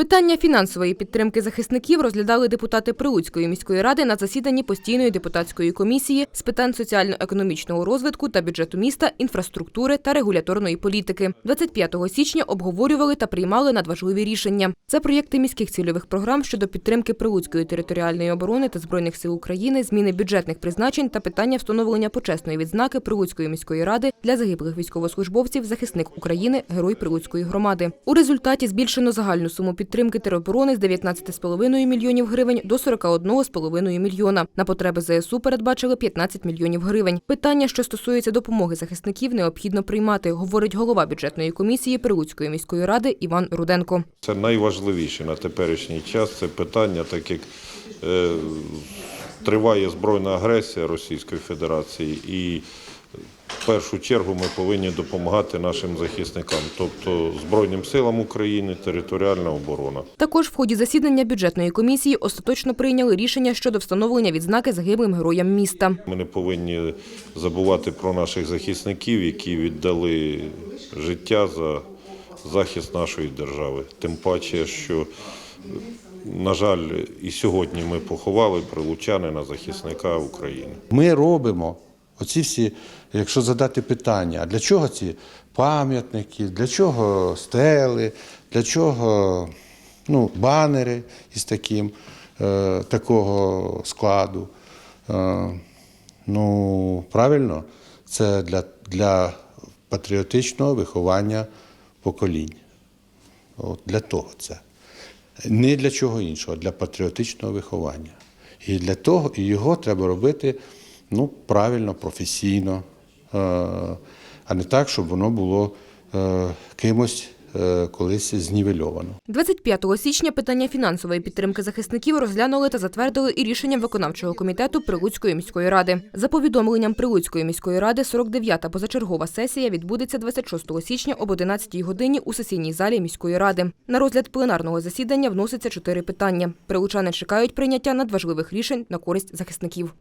Питання фінансової підтримки захисників розглядали депутати Прилуцької міської ради на засіданні постійної депутатської комісії з питань соціально-економічного розвитку та бюджету міста, інфраструктури та регуляторної політики. 25 січня обговорювали та приймали надважливі рішення. Це проєкти міських цільових програм щодо підтримки Прилуцької територіальної оборони та збройних сил України, зміни бюджетних призначень та питання встановлення почесної відзнаки Прилуцької міської ради для загиблих військовослужбовців, захисник України, герой Прилуцької громади. У результаті збільшено загальну суму підтримки тероборони з 19,5 мільйонів гривень до 41,5 мільйона. На потреби ЗСУ передбачили 15 мільйонів гривень. Питання, що стосується допомоги захисників, необхідно приймати, говорить голова бюджетної комісії Прилуцької міської ради Іван Руденко. Це найважливіше на теперішній час. Це питання, так як е, триває збройна агресія Російської Федерації, і в першу чергу ми повинні допомагати нашим захисникам, тобто Збройним силам України, територіальна оборона. Також в ході засідання бюджетної комісії остаточно прийняли рішення щодо встановлення відзнаки загиблим героям міста. Ми не повинні забувати про наших захисників, які віддали життя за захист нашої держави. Тим паче, що, на жаль, і сьогодні ми поховали прилучанина захисника України. Ми робимо оці всі, якщо задати питання, а для чого ці пам'ятники, для чого стели, для чого ну, банери із таким, е, такого складу. Е, ну, правильно, це для, для патріотичного виховання поколінь. От для того це. Не для чого іншого, для патріотичного виховання. І для того і його треба робити ну, правильно, професійно, е, а не так, щоб воно було е, кимось е, колись знівельовано. 25 січня питання фінансової підтримки захисників розглянули та затвердили і рішенням виконавчого комітету Прилуцької міської ради. За повідомленням Прилуцької міської ради, 49-та позачергова сесія відбудеться 26 січня об 11 годині у сесійній залі міської ради. На розгляд пленарного засідання вноситься чотири питання. Прилучани чекають прийняття надважливих рішень на користь захисників.